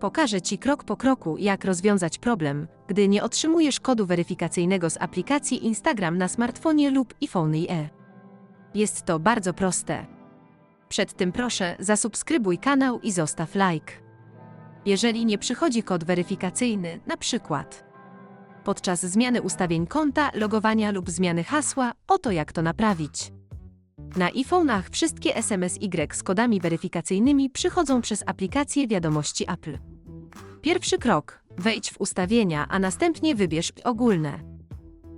Pokażę Ci krok po kroku, jak rozwiązać problem, gdy nie otrzymujesz kodu weryfikacyjnego z aplikacji Instagram na smartfonie lub iPhone E. Jest to bardzo proste. Przed tym proszę, zasubskrybuj kanał i zostaw like. Jeżeli nie przychodzi kod weryfikacyjny, na przykład podczas zmiany ustawień konta, logowania lub zmiany hasła, oto jak to naprawić. Na iPhone'ach wszystkie SMS Y z kodami weryfikacyjnymi przychodzą przez aplikację wiadomości Apple. Pierwszy krok: wejdź w ustawienia, a następnie wybierz ogólne.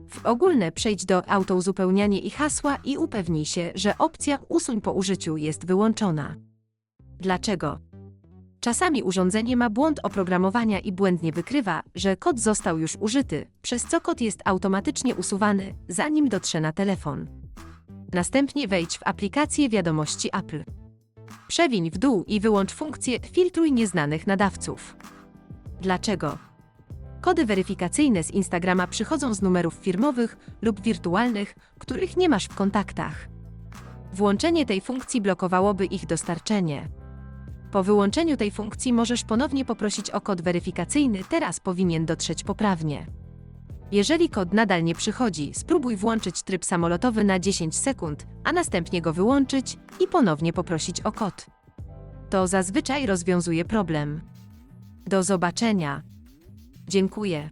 W ogólne przejdź do autouzupełnianie i hasła i upewnij się, że opcja usuń po użyciu jest wyłączona. Dlaczego? Czasami urządzenie ma błąd oprogramowania i błędnie wykrywa, że kod został już użyty, przez co kod jest automatycznie usuwany, zanim dotrze na telefon. Następnie wejdź w aplikację wiadomości Apple. Przewiń w dół i wyłącz funkcję Filtruj nieznanych nadawców. Dlaczego? Kody weryfikacyjne z Instagrama przychodzą z numerów firmowych lub wirtualnych, których nie masz w kontaktach. Włączenie tej funkcji blokowałoby ich dostarczenie. Po wyłączeniu tej funkcji możesz ponownie poprosić o kod weryfikacyjny, teraz powinien dotrzeć poprawnie. Jeżeli kod nadal nie przychodzi, spróbuj włączyć tryb samolotowy na 10 sekund, a następnie go wyłączyć i ponownie poprosić o kod. To zazwyczaj rozwiązuje problem. Do zobaczenia. Dziękuję.